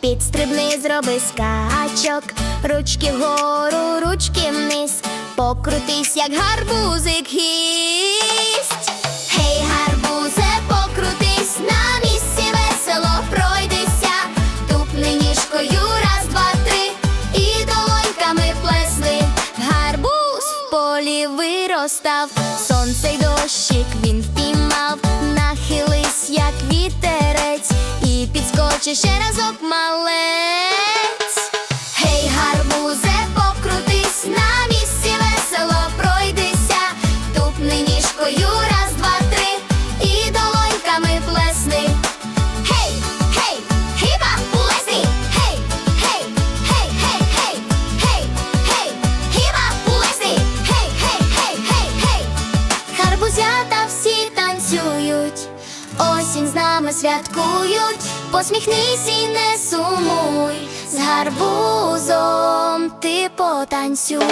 підстрибни, зроби скачок, ручки вгору, ручки вниз, покрутись, як гарбузик гість. Гей, гарбузе, покрутись, на місці весело пройдися, тупни ніжкою, раз, два, три, і долоньками плесни. Гарбуз в полі виростав, сонце й дощик підскочи ще разок малець. Осінь з нами святкують, посміхнись і не сумуй, з гарбузом ти потанцюй.